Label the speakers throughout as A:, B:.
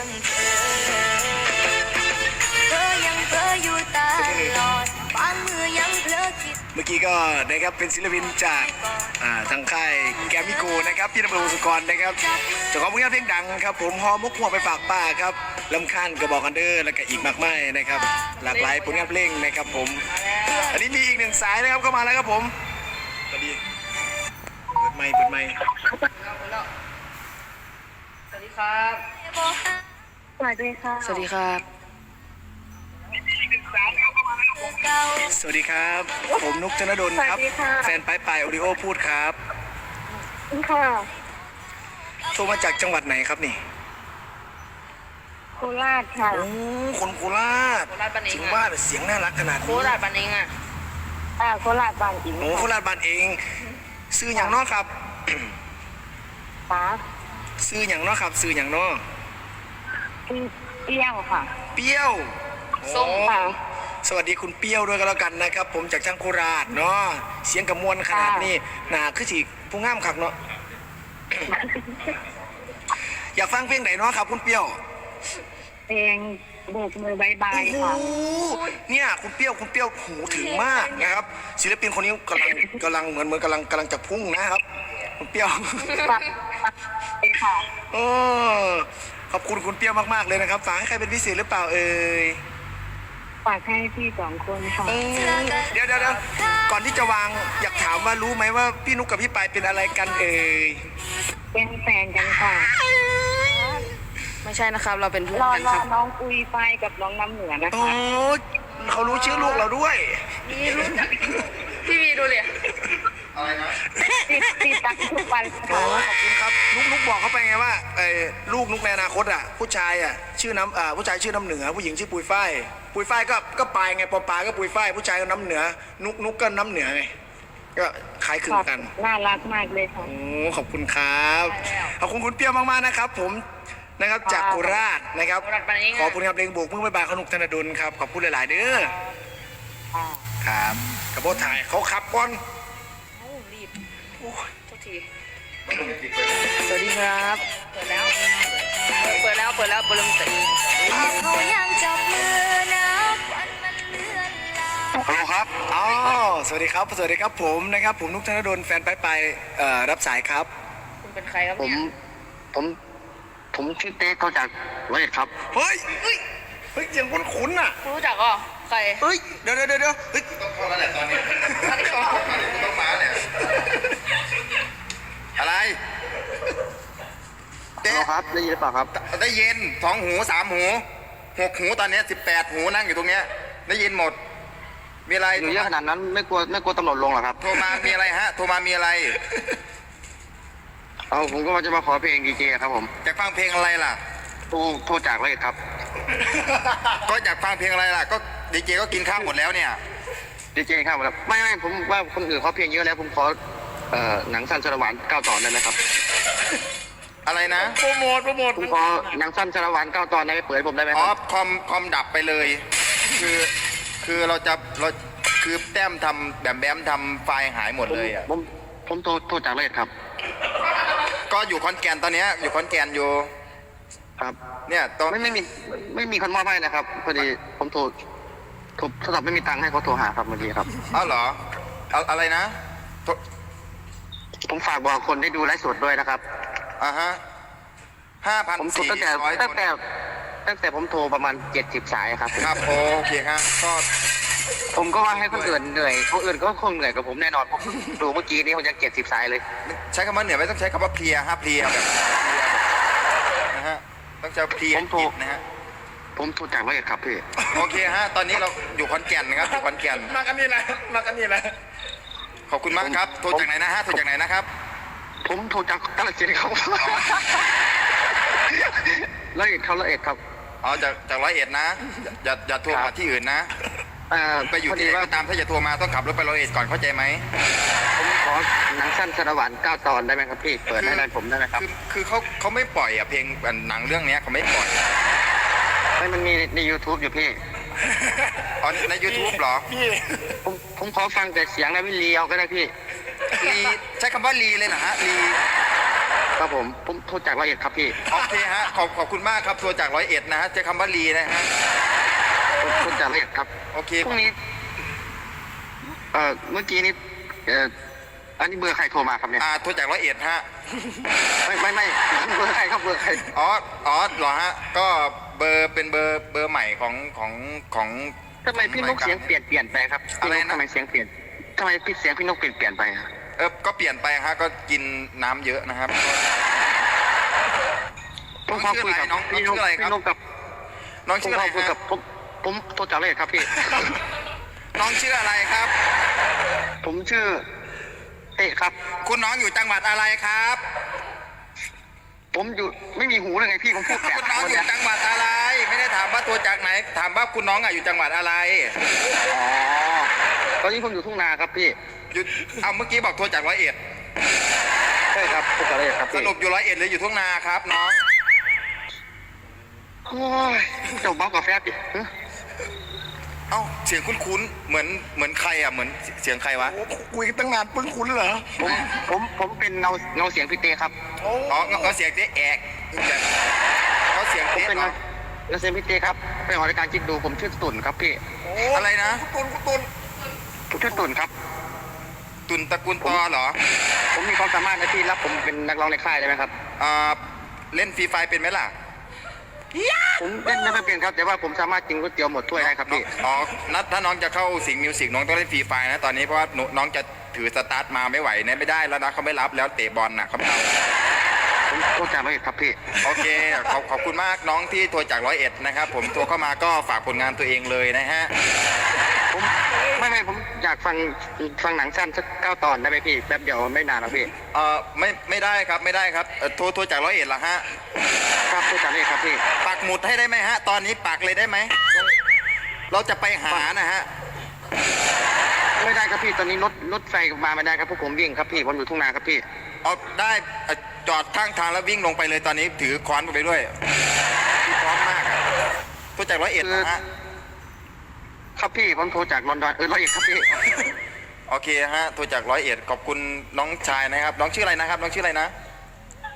A: ยังเธอเธอยังเธออยู่ตลอดบางมือยังเพลอคิด
B: เมื่อกี้ก็นะครับเป็นศิลปินจากอ่าทางค่ายแกรมมิโกนะครับพี่นำรงสุกรนะครับเจ้าของผลงานเพลงดังครับ ผมฮอมุกหัวไปฝากป้าครับลำคาญกระบอกกันเดอร์แล้วก็อีกมากมายนะครับ หลากหลายผลงานเพลงนะครับผม อันนี้มีอีกหนึ่งสายนะครับเข้ามาแล้วครับผมสวัสดีเปิดไมค์เปิดไมค์
C: สวัสดีครับ
A: สวัสดีค่ะ
C: สวัสดีครับ
A: เก่า
B: สวัสดีครับ ผมนุกธนดลครับ
A: สวัสดีค่ะ
B: แฟนปลายปลายโอริโอพูดครับ
A: ค่ะ
B: โทรมาจากจังหวัดไหนครับนี่
A: โคราชค่ะ
B: โอ้คนโคราช
C: โคราชบ้านเอง
B: ถึง
C: อะ
B: ว่าเสียงน่ารักขนาด
C: โค
B: นี้
C: ราชบันเองอะ
A: อ่าโคราชบางอิน
B: โอ้โคราชบ้านเอง ซื้ออย่างเนอครับ
A: ป้า
B: ซื้ออย่างเนอครับ ซื้ออย่างเนอ
A: คือ เปรี้ยวค่ะ
B: เปรี้ยว
C: ส้ม
B: โอ้
A: ค่ะ
B: สวัสดีคุณเปรี้ยวด้วยก็แล้วกันนะครับ ผมจากช่างโคราชเนาะเสียงกระมวลขนาดนี้หนาคือสิผู้งามคักเนาะ อยากฟังเพลงไหนเนาะครับ คุณเปรี้ยว
A: เพลงโบกมือบายบา
B: โอ้
A: ย
B: โห
A: ค่ะ
B: เนี่ยคุณเปรี้ยวคุณเปรี้ยวหูถึงมากนะครับ ศิลปินคนนี้กำลังกำลังเหมือนเหมือนกำลังกำลังจะพุ่งนะครับ คุณเปรี้ยว
A: ฝากค่ะ
B: โอ้ขอบคุณคุณเปรี้ยวมากๆเลยนะครับฝากให้ใครเป็นพิเศษหรือเปล่าเอ่ย
A: ฝากให้พี่สองคนค่ะ
B: เดี๋ยวเดี๋ยวเดี๋ยวก่อนที่จะวางอยากถามว่ารู้ไหมว่าพี่นุกกับพี่ปายเป็นอะไรกันเอ่ย
A: เป็นแฟนกันค่ะ
C: ไม่ใช่นะครับ เราเป็นเพื่อน
A: รอ
C: กัน
A: ร
C: ค
A: อ
C: รับ
A: น้องอุยไฟกับน้องน้ำเหนือนะ
B: โอ้
A: คะ
B: เขารู้ชื่อลูกเราด้วย
C: นี่รู้จักพี่วีดูเลย
A: ติดติดตักทุกวัน
B: โอ้
A: ค่ะ
B: ขอบคุณครับนุกนุกบอกเขาไปไงว่าเอ่อลูกนุกในอนาคตอะผู้ชายอะชื่อน้ำอ่าผู้ชายชื่อน้ำเหนือ ผู้หญิงชื่อปุยฝ้ายปุยฝ้ายก็ก็ปลายไงปอปลาก็ปุยฝ้ายผู้ชายก็น้ำเหนือ นุกนุกก็น้ำเหนือไงก็คล้ายคลึงกัน
A: น่ารักมากเลยค่ะ
B: โอ้ขอบคุณครับขอบคุณคุณเปรี้ยวมากๆนะครับ ผมนะครับจากโคราชนะครับ
C: โคราชบ้านเอง
B: ขอ
C: อะ
B: ผลงานเพลงโบกมือบ๊ายบายขนุกธนดลครับขอบคุณหลายๆเด้อ
A: ค่ะ
B: ครับกระโปรงถ่ายเขาขับก่อน
C: โอ้รีบ
B: โอ้ย
C: ทุกทีสวัสดีครับ เปิดแล้ว เปิดแล้ว เปิดแล้วเปิดแล้วเปิดแล้ว
A: เขายังจับมือนะวันมันเลื่อนลา
B: ฮัลโหลครับอ๋อสวัสดีครับ สวัสดีครับผมนะครับ ผมนุกธนดลแฟนไปไปเอ่อรับสายครับ
C: คุณเป็นใครครับ
D: ผม
C: เนี่ย
D: ผม ผมชื่อเต้เขาจากร้อยเอ็ดครับ
B: เฮ้ย เฮ้ย เฮ้ยเสียงคุ้นๆอะ
C: คุณรู้จักอะใคร
B: เฮ้ย เดี๋ยวเดี๋ยวเดี๋ยวเฮ้ย
E: อะ ไร
D: ฮัลโหลครับได้ยินหรือเปล่าครับ
E: ได้ยินสองหูสามหูหกหูตอนเนี้สิบแปดหูนั่งอยู่ตรงเนี้ย ได้ยินหมด มีอะไร
D: หนูเยอะขนาดนั้นไม่กลัวไม่กลัวตำรวจลงเหรอครับ
E: โทรมามีอะไรฮะ โทรมามีอะไร
D: เอาผมก็ว่าจะมาขอเพลงดีเจครับผม
E: อยากฟังเพลงอะไรล่ะ
D: โทรโทรจากร้อยเอ็ดครับ
E: ก็อยากฟังเพลงอะไรล่ะ ก็ดีเจก็กินข้าวหมดแล้วเนี่ย
D: ดีเจครับครับไม่ไม่ผมว่าคนอื่นเขาเพลงเยอะแล้วผมขอ เอ่อหนังสั้นสารวัตรเก้าตอนได้ไหมครับ
E: อะไรนะ
B: โปรโมทโปรโมท
D: ผมขอหนังสั้นสารวัตรเก้าตอนได้ไหมเปิดให้ผมได้ไหม
E: อ๋
D: ค
E: อ
D: รับ
E: คอมคอมดับไปเลย คือคือเราจะเราคือแต้มทำแบบแบมทำไฟล์หายหมดเลยอะ
D: ผมผมโทรโทรจากร้อยเอ็ดครับ
E: ก็อยู่คอนแกนตอนเนี้ยอยู่คอนแกนอยู่
D: ครับ
E: เนี่ยตอน
D: ไม่ไม่มีไม่มีคนมอบให้นะครับ พอดีผมโทรโทรโทรศัพท์ไม่มีตังค์ให้เขาโทรหาครับเมื่อกี้ครับ
E: อ้าวเหรอเอาอะไรนะโทร
D: ผมฝากบอกคนได้ดูไลฟ์สดด้วยนะครับ
E: อ่าฮะห้าพัน
D: ผมโทร
E: สี่
D: ตั้งแต่
E: ร้อย
D: ตั้งแต่ ตั้งแต่ผมโทรประมาณเจ็ดสิบสายครับ
E: ครับโอเคครับก็
D: ผมก็ว่าให้คนอื่นเหนื่อยคนอื่นก็คงเหนื่อยกับผมแน่นอนผมดูเมื่อกี้นี้ผมยังเจ็ดสิบสายเลย
E: ใช้คำว่าเหนื่อยไม่ต้องใช้คำว่าเพลียฮะเพลียแบบนะฮะต้องใช้เพลีย
D: ผมโทร
E: จิตนะฮะ
D: ผมโทรจากร้อยเอ็ดครับพี่
E: โอเคฮะตอนนี้เราอยู่ขอนแก่นนะครับอยู่ขอนแก่น
B: มากันนี่แหละมากันนี่แหละ
E: ขอบคุณมากครับ โทรจากไหนนะฮะ โทรจากไหนนะครับ
D: ผมโทรจากกาลสินธุ์ครับร้อยเอ็ดครับร้อยเอ็ดครับ
E: อ๋อจากจากร้อยเอ็ดนะ อย่าอย่าโทร
D: ครั
E: มา
D: บ
E: ที่อื่นนะ
D: เอ่อ
E: ไปอยู่
D: พอ
E: ที่
D: ดี
E: ไหน
D: ว่า
E: ก็ตามถ้าจะโทรมาต้องขับรถไปร้อยเอ็ดก่อนเข้าใจไหม
D: ผมขอหนังสั้นสารวัตรเก้าตอนได้ไหมครับพี่ เปิดให้ได้ผมได้ไหมครับ
E: คือคือเขาเขาไม่ปล่อยอะเพลงหนังเรื่องเนี้ยเขาไม่ปล่อย
D: ไม่มันมีใน YouTube อยู่พี่
E: อ๋อ ใน YouTube เหรอ
B: พี่
D: ผมผมขอฟังแต่เสียงแล้วไม่เลียวก็ได้พี่
E: รีใช้คำว่ารีเลยนะฮะรี
D: ครับผม ผมโทรจากร้อยเอ็ดครับพี่
E: โอเคฮะ ขอบขอบคุณมากครับโทรจากร้อยเอ็ดนะฮะเจอคำว่าลีนะฮะ
D: โทรจากร้อยเอ็ดครับ
E: โอเค
D: พรุ่งนี้ เอ่อ เมื่อกี้นี้เอ่อ อันนี้เบอร์ใครโทรมาครับเนี่ย
E: อ่าโทรจากร้อยเอ็ดฮะ
D: ไม่ไม่ไม่ เบอร์ใครครับเบอร์ใคร
E: อ๋อ อ๋อเหรอฮะ ก็เบอร์เป็นเบอร์เบอร์ใหม่ของของของ
D: ทำไมพี่นกเสียงเปลี่ยนเปลี่ยนไปครับพี่
E: อะไร
D: นก
E: นะ
D: ทำไมเสียงเปลี่ยนทำไมพี่เสียงพี่นกเปลี่ยนเปลี่ยนไปอะ
E: เออก็เปลี่ยนไปฮะก็กินน้ำเยอะนะครับ
D: ผมขอคุยกับ
E: น้องชื่ออะไรน้องชื่ออะไรครับ
D: พี่นกกับ
E: น้อง
D: ผม
E: ชื่อ
D: ข
E: อะไร
D: อคุย
E: ฮะ
D: กับผมผมโทรจากร้อยเอ็ดครับพี่
E: น้องชื่ออะไรครับ
D: ผมชื่อเตะครับ
E: คุณน้องอยู่จังหวัดอะไรครับ
D: ผมอยู่ไม่มีหูเลยไงพี่ผมพูดแปลก
E: คุณน้อง
D: คน
E: อยู่
D: เนี้ย
E: จังหวัดอะไร ไม่ได้ถามว่าตัวจากไหน ถามว่าคุณน้องอะอยู่จังหวัดอะไร
D: อ๋อตอนนี้ผมอยู่ทุ่งนาครับพี่
E: อยู่เอาเมื่อกี้บอกโทรจากร้อยเอ็ด
D: ใช่ครับโทรจากร้อยเอ็ดครับ
E: ส
D: พี่
E: รุปอยู่ร้อยเอ็ดหรืออยู่ทุ่งนาครับน้อง
D: โอ้ยเจ้าเมากาแฟดิฮะ
E: เอ้าเสียงคุ้นๆเหมือนเหมือนใครอะเหมือนเสียงใครวะ
B: โอ้คุยกันตั้งนานเพิ่งคุ้นเหรอ
D: ผมผมผมเป็นเงาเงาเสียงพี่เต้ครับ
E: อ๋อเขาเสียงเจ๊แอกเขาเสียง
D: ผม
E: เจ๊
D: เป็น
E: เหร
D: เงา
E: อ
D: เงาเสียงพี่เต้ครับ เป็นของรายการคิดดูผมชื่อตุ่นครับพี่
E: อะไรนะ
B: ตุนตุน
D: ผมชื่อตุ่นครับ
E: ตุนตระกูลตอเหรอ
D: ผมมีความสามารถนะพี่รับผมเป็นนักร้องในค่ายได้ไหมครับ
E: อ่าเล่นฟรีไฟเป็นไหมล่ะ
D: ผมเล่นไม่ค่อยเป็นครับ แต่ว่าผมสามารถกินก๋วยเตี๋ยวหมดถ้วยได้ครับพี่
E: อ๋อนัดถ้าน้องจะเข้าสิงห์มิวสิกน้องต้องเล่นฟรีไฟนะตอนนี้เพราะว่าหนูน้องจะถือสตาร์ทมาไม่ไหวเนี่ยไม่ได้แล้วนะเขาไม่รับแล้วเตะบอลน่ะเขาไม่เอา
D: ผมโทรจากร้อยเอ็ดครับพี่
E: โอเคขอบขอบคุณมากน้องที่โทรจากร้อยเอ็ดนะครับผมโทรเข้ามาก็ฝากผลงานตัวเองเลยนะฮะ
D: ผมไม่ไม่ผมอยากฟังฟังหนังสั้นสักเก้าตอนได้ไหมพี่แป๊บเดียวไม่นานหรอกพี่
E: เอ่อไม่ไม่ได้ครับไม่ได้ครับเอ่อโทรโทรจากร้อยเอ็ดละฮะ
D: ครับโทรจากร้อยเอ็ดครับพี่
E: ปักหมุดให้ได้ไหมฮะ ตอนนี้ปักเลยได้ไหม เราจะไปหานะฮะ
D: ไม่ได้ครับพี่ตอนนี้รถรถไฟมาไม่ได้ครับพวกผมวิ่งครับพี่ผมอยู่ทุ่งนาครับพี่
E: เอาได้เอ่อจอดข้างทางแล้ววิ่งลงไปเลยตอนนี้ถือค้อนไปด้วยพี่พร้อมมากอะโทรจากร้อยเอ็ดนะฮะ
D: ครับพี่ผมโทรจากลอนดอนเออร้อยเอ็ดครับพี่
E: โอเคฮะโทรจากร้อยเอ็ดขอบคุณน้องชายนะครับ น้องชื่ออะไรนะครับ น้องชื่ออะไรนะ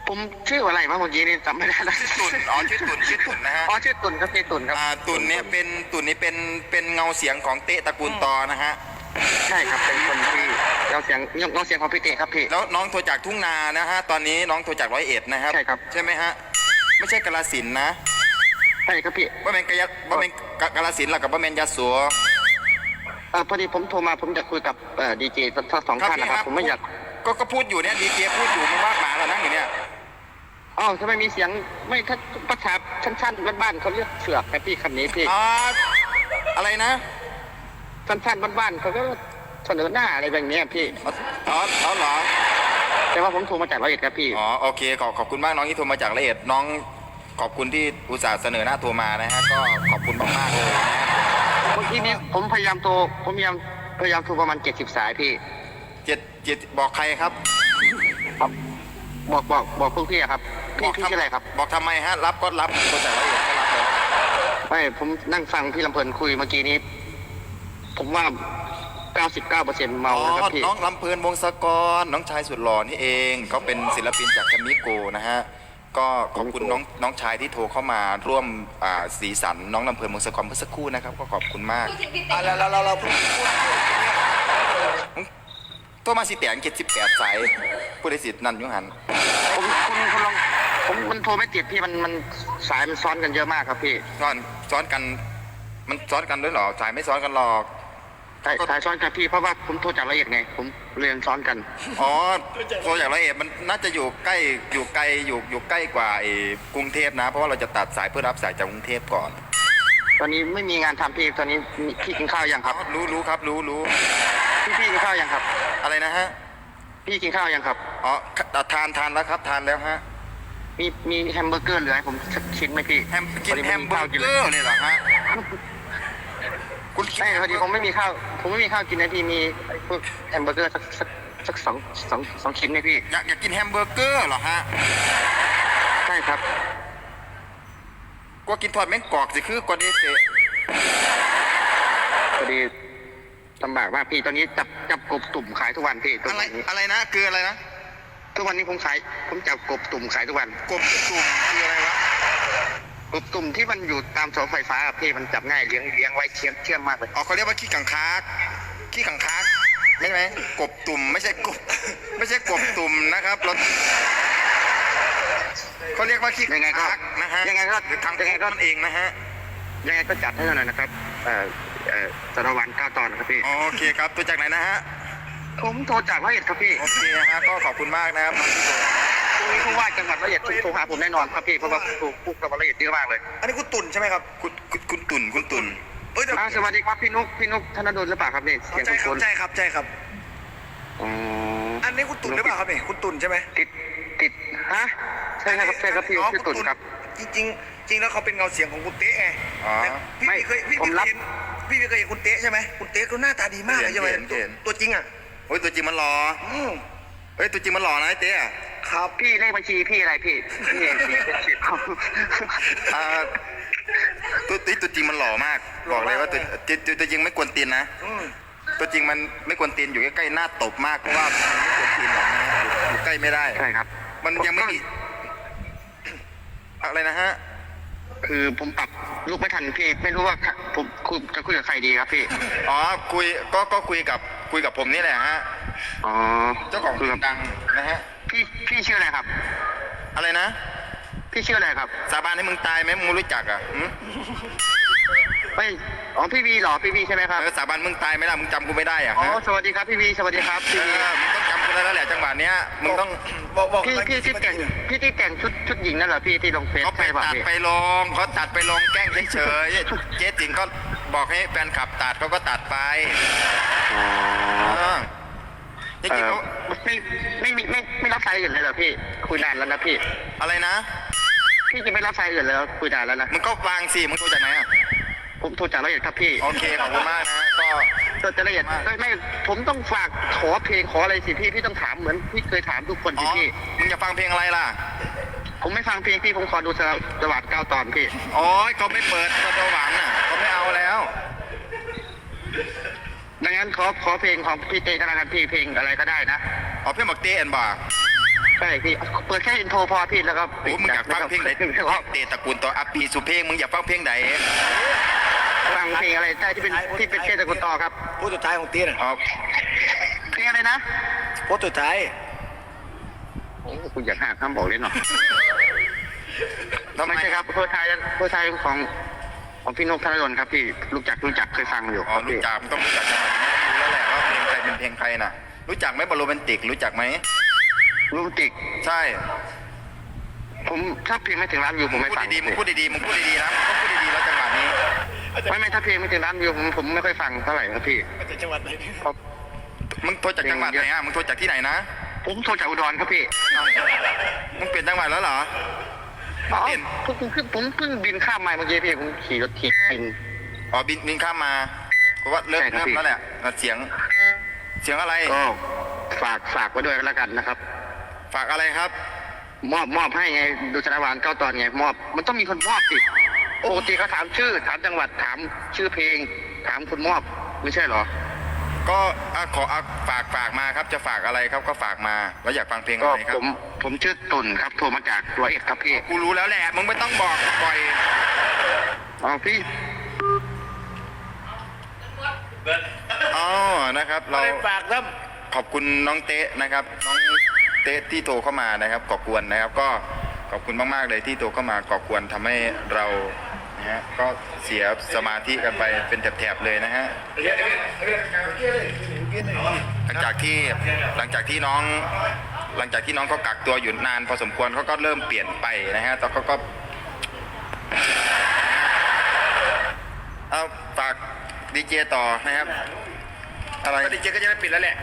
D: ผมชื่ออะไรวะเมื่อกี้นี่จำไม่ได้แล้ว
E: ตุ่นอ๋อชื่อตุ่นชื่อตุ่นนะฮะ
D: อ๋อชื่อตุ่นครับพี่ตุ่นครับ
E: อ่าตุ่นเนี่ยเป็นตุ่นนี่เป็นเป็นเงาเสียงของเตะตระกูลตอนะฮะ
D: ใช่ครับเป็นคนที่เราเสียงเราเสียงของพี่เต้ครับพี่
E: แล้วน้องโทรจากทุ่งนานะฮะตอนนี้น้องโทรจากร้อยเอ็ดนะครับ
D: ใช่ครับ
E: ใช่ไหมฮะไม่ใช่กาลสินธุ์นะ
D: ใช่ครับพี่
E: ว่าเป็นกะยะว่าเป็นกะกาลสินธุ์หรอกับว่าเป็นยาสัว
D: เออพอดีผมโทรมาผมอยากคุยกับเอ่อดีเจทั้งสองท่านนะครับ ผมไม่อยาก
E: ก็ก็พูดอยู่เนี่ยดีเจพูดอยู่มึงว่าหมาแล้วนั่งอยู่เนี่ย
D: อ๋อทำไมมีเสียงไม่ถ้าภาษาสั้นๆบ้านๆเขาเรียกเสือกครับพี่คำนี้พี่
E: อ๋ออะไรนะ
D: สั้นๆบ้านๆเขาก็เสนอหน้าอะไรแบบเนี้ยพี่
E: อ๋ออ๋ออ๋อเหรอ
D: แต่ว่าผมโทรมาจากร้อยเอ็ดครับพี่
E: อ๋อโอเคขอบขอบคุณมากน้องที่โทรมาจากละเอียดน้อง ขอบคุณที่อุตส่าห์เสนอหน้าโทรมานะฮะก็ขอบคุณมากๆเลยนะฮะ
D: เมื่อกี้นี้ผมพยายามโทรผมพยายามพยายามโทรประมาณเจ็ดสิบสายพี่
E: เจ็ดเจ็ดบอกใครครับ
D: บอกบอกบอกพวกพี่อะครับพี่พี่
E: ทำ
D: ชื่ออะไรครับ
E: บอกทำไมฮะรับก็รับโทรจากละเอียดก็รับเลย
D: ไม่ผมนั่งฟังพี่ลำเพลินคุยเมื่อกี้นี้ ผมว่า 99เปอร์เซ็นต์เมา
E: อ๋อ
D: นะครับพี่
E: น้องลำเพลินวงศกรน้องชายสุดหล่อนี่เองเขาเป็นศิลปินจากแคมิโกนะฮะ ก็ขอบคุณน้องน้องชายที่โทรเข้ามาร่วมอ่าสีสันน้องลำเพลินวงศกรเมื่อสักครู่นะครับ ก็ขอบคุณมาก
B: อะแล้วเราเราเราพูดพูดพูด
E: โทรมาสิแตงเจ็ดสิบแปดสายผู้ได้สิทธิ์นั่นอยุหัน
D: ผมคุณคุณลองผมมันโทรไม่ติดพี่มันมันสายมันซ้อนกันเยอะมากครับพี่
E: ซ้อนซ้อนกัน มันซ้อนกันด้วยเหรอสายไม่ซ้อนกันหรอก
D: สายสายซ้อนกันพี่เพราะว่าผมโทรจากละเอียดไง ผมเรียนซ้อนกัน
E: อ๋อโทรจากร้อยเอ็ดมันน่าจะอยู่ใกล้อยู่ไกลอยู่อยู่ใกล้กว่าไอ้กรุงเทพนะ เพราะว่าเราจะตัดสายเพื่อรับสายจากกรุงเทพก่อน
D: ตอนนี้ไม่มีงานทำพี่ตอนนี้มีพี่กินข้าวยังครับ
E: รู้รู้ครับรู้รู้
D: พี่พี่กินข้าวยังครับ
E: อะไรนะฮะ
D: พี่กินข้าวยังครับ
E: อ๋อทานทานแล้วครับทานแล้วฮะ
D: มีมีแฮมเบอร์เกอร์เหลือให้ผมสักชิ้นไหมพี่
E: แฮมกิน
D: พอดี
E: แฮ
D: ไม
E: เบอร์เกอร์เลยเหรอฮะ คุณกิน
D: ไม่พอดีผมไม่มีข้าวผมไม่มีข้าวกินนะพี่มีพวกแฮมเบอร์เกอร์สักสักสักสองสองสองชิ้นไหมพี่
E: อยากอยากกินแฮมเบอร์เกอร์เหรอฮะ
D: ใช่ครับ
E: กว่ากินทอดแมงกอกสิคือกว่าเดเซ
D: พอดีลำบากมากพี่ตอนนี้จับจับกบตุ่มขายทุกวันพี่ตัว
E: อะไร
D: นี้
E: อะไรนะคืออะไรนะ
D: ทุกวันนี้ผมขาย ผมจับกบตุ่มขายทุกวัน
E: กบตุ่มคืออะไรวะ
D: กบตุ่มที่มันอยู่ตามเสาไฟฟ้าอะพี่มันจับง่ายเลี้ยงเลี้ยงไว้เชื่อมเชื่อมมากเลย
E: อ๋อเขาเรียกว่าขี้กังคากขี้กังคากไม่ไหมกบตุ่มไม่ใช่กบ ไม่ใช่กบตุ่มนะครับเราเขาเรียกว่าขี้กั
D: ยังงไงก็
E: คากนะฮะ
D: ยังไงก็
E: หรือทาง
D: ยังไงก็
E: นั่นเองนะฮะ
D: ยังไงก็จัดให้หน่อยนะครับ เอ่อเอ่อสารวันเก้าตอนนะครับพี่
E: อ๋อโอเคครับตัวจากไหนนะฮะ
D: ผมโทรจากร้อยเอ็ดครับพี่
E: โอเคนะฮะก็ขอบคุณมากนะครับ
D: พรุ่งนี้ผู้ว่าจังหวัดร้อยเอ็ดโทรหาผมแน่นอนครับพี่เพราะว่าผู้ผู้กับร้อยเอ็ดเยอะมากเลย
B: อันนี้คุณตุ่นใช่ไหมครับ
E: คุณคุณคุณตุ่นคุณตุ่น
B: เอ้ยเดี๋ยว
D: อ้าวสวัสดีครับพี่นุกพี่นุกธนดลหรือเปล่าครับนี่เสียง
B: ใช่ค
D: คุ
B: รับ
D: ณ
B: ใช่ครับใช่ครับ
D: อ๋อ
B: อันนี้คุณตุ่นหรือเปล่าครับนี่คุณตุ่นใช่ไหม
D: ติดติดฮะใช่ครับใช่ครับพี่
B: อ๋อ
D: ชื่อตุ่นครับ
B: จริงๆจริงแล้วเขาเป็นเงาเสียงของคุณเต๊ะไง
E: อ๋อ
B: แต่พี่
D: ไม่
B: ไม่เคยพี่
D: ผม
B: ไม่
D: รั
B: เค
D: บ
B: ยเห็นพี่ไม่เคยเห็นคุณเต๊ะใช่ไหมคุณเต๊ะเขาหน้าตาดีมากเลยใช่ไหม
E: เห็นเห็น
B: ตัวจริงอะ
E: โอ้ยตัวจริงมันหล่อ
B: อืม
E: เฮ้ยตัวจริงมันหล่อนะไอ้เต้อะ
B: ครับ
D: พี่เลขบัญชีพี่อะไรพี่พี่เองพี่เป็นสิบเขา
E: อ่าตัวตัวตัวจริงมันหล่อมาก บอกเลยว่าตัวตัวตัวตัวจริงไม่กวนตีนนะ
B: อืม
E: ตัวจริงมันไม่กวนตีนอยู่ใกล้ๆหน้าตบมากเพราะว่ามันไม่กวนตีนหรอกนะอยู่อยู่ใกล้ไม่ได้
D: ใช่ครับ
E: มันยังไม่มีอะไรนะฮะ
D: คือผมปรับลูกไม่ทันพี่ ไม่รู้ว่าผมคุยจะคุยกับใครดีครับพี่
E: อ๋อคุยก็ก็คุยกับคุยกับผมนี่แหละฮะ
D: อ๋อ
E: เจ้าของ
D: คุยกับ
E: ดังนะฮะ
D: พี่พี่ชื่ออะไรครับ
E: อะไรนะ
D: พี่ชื่ออะไรครับ
E: สาบานให้มึงตายไหมมึงรู้จักอะหืม
D: ไม่อ๋อพี่วีเหรอพี่วีใช่ไหมครับ
E: เออสาบานมึงตายไหมล่ะมึงจำกูไม่ได้อะ
D: อ๋อ
E: ฮะ
D: สวัสดีครับพี่วีสวัสดีครับ
E: เอ
D: พี่วี
E: อมึงต้องจำกูได้แล้วแหละจังหวะเนี้ยมึงต้อง
B: บอกบอก
D: พี่
B: ไป
D: พี่ที่แต่งพี่ที่แต่งชุดชุดหญิงนั่นเหรอพี่ที่ลงเฟซ
E: เขาไป
D: ใช่ป่ะ
E: ตัด
D: พี่
E: ไปลงเขาตัดไปลงแกล้งเฉยๆเจ๊ติ๋งก็บอกให้แฟนขับตัดเขาก็ตัดไป
D: อ๋อ
E: เออจ
D: เอ
E: ริงๆ
D: อ
E: เขา
D: ไม่ไม่ไม่ไม่ไม่ รับสายอื่นเลยเหรอพี่ คุยนานแล้วนะพี่
E: อะไรนะ
D: พี่จะไม่รับสายอื่นแล้วคุยนานแล้วนะ
E: มึงก็วางสิมึงโทรจากไหนอะ
D: ผมโทรจากร้อยเอ็ดครับพี่
E: โอเคขอบคุณมากนะก็
D: โทรจากร้อยเอ็ดไม่ไม่ผมต้องฝากขอเพลงขออะไรสิพี่พี่ต้องถามเหมือนพี่เคยถามทุกคน
E: อ๋
D: สิ
E: อ
D: พี่
E: มึงจะฟังเพลงอะไรล่ะ
D: ผมไม่ฟังเพลงพี่ผมขอดูสสวัสดิ์เก้าตอนพี่
E: โอ้ยเขาไม่เปิดตัวตัวหวังน่ะเขาไม่เอาแล้ว
D: ดั งนั้นขอขอเพลงของพี่เต้ก็แล้วกันพี่เพลงอะไรก็ได้นะ
E: อ๋อเพื่อนบอกเต้แอนบอก
D: ใช่พี่เปิดแค่อินโทรพอพี่แล้วก็
E: โอ้มึงอยากฟังเพลงไหน
D: ไม่ต้อง
E: เตตระกูลต่ออัปปีสุเพลงมึงอยากฟังเพลงไหน
D: ฟังเพลงอะไรได้ที่เป็นที่เป็นเต้ตระกูลต่อครับ
B: พูดสุดท้ายของเต๊ะน่ะ
E: อ๋อ
D: เพลงอะไรนะ
B: พูดสุดท้าย
D: โอ้คุณอยากหาคำบอกเลยเนาะ
E: ทำไม
D: ไม่ใช่ครับเพื่อไทยเพื่อไทยของของพี่นกธนดลครับพี่รู้จักรู้จักเคยฟังอยู่
E: อ๋อ
D: ครับ
E: รู้
D: พี่
E: จักมึงต้องรู้จักจังหว ลงใครเป็นเพลงใครน่ะ รู้จักไหมบอลโรแมนติก รู้จักไหม
D: รู้ติก
E: ใช่
D: ผมถ้าเพลงไม่ถึงล้านวิวผมไม่
E: พูด
D: ฟัง
E: ดีๆมึงพูดดีๆมึงพูดดีๆนะมึงต้องพูดดีๆแล้วจังหวะนี้
D: ไม่ไม่ถ้าเพลงไม่ถึงล้านวิวผมผมไม่ค่อยฟังเท่าไหร่ครับพี่
B: มาจากจังหวัดไหน
D: เพราะ
E: มึงโทรจากจังหวัดไหนอะมึงโทรจากที่ไหนนะ
D: ผมโทรจากอุดรครับพี่
E: เอ้ามึงเปลี่ยนจังหวัดแล้วเหรอ
D: อ๋อ
E: เห็น
D: ผมผมผมเพิ่งบินข้ามมาเมื่อกี้พี่ผมขี่รถขี่บิน
E: อ๋อบินบินข้ามมาเพราะว่าเริ่ม
D: ใช่ครับ
E: เริ่ม
D: พี่
E: แล้วแหละอะเสียง เสียงอะไร
D: ก็ฝากฝากไว้ด้วยกันแล้วกันนะครับ
E: ฝากอะไรครับ
D: มอบมอบให้ไงดูชนะวานเก้าตอนไง มอบมันต้องมีคนมอบสิปกติเขาถามชื่อ ถามจังหวัดถามชื่อเพลง ถามคนมอบไม่ใช่เหรอ
E: ก็อะขออะฝากฝากมาครับ จะฝากอะไรครับก็ฝากมาแล้วอยากฟังเพลง
D: ก็
E: อะไรครั
D: ผ
E: บ
D: มผมชื่อตุ่นครับโทรมาจากร้อยเอ็ดครับพี่
E: กูรู้แล้วแหละมึงไม่ต้องบอกบ่อย
D: อ๋อพี่
E: อ๋อนะครับ เรา
B: ไม่ได้ฝากครับ
E: ขอบคุณน้องเต๊ะนะครับ น้องเต๊ะที่โทรเข้ามานะครับก่อกวนนะครับ ก็ขอบคุณมากๆเลยที่โทรเข้ามาก่อกวนทำให้เรานะฮะก็เสียสมาธิกันไปเป็นแถบๆเลยนะฮะ หลังจากที่หลังจากที่น้องหลังจากที่น้องเขากักตัวอยู่นานพอสมควรเขาก็เริ่มเปลี่ยนไปนะฮะแต่เขาก็เอาฝากดีเจต่อนะครับ อะไร
B: ก็ดีเจก็จะไม่ปิดแล้วแหละ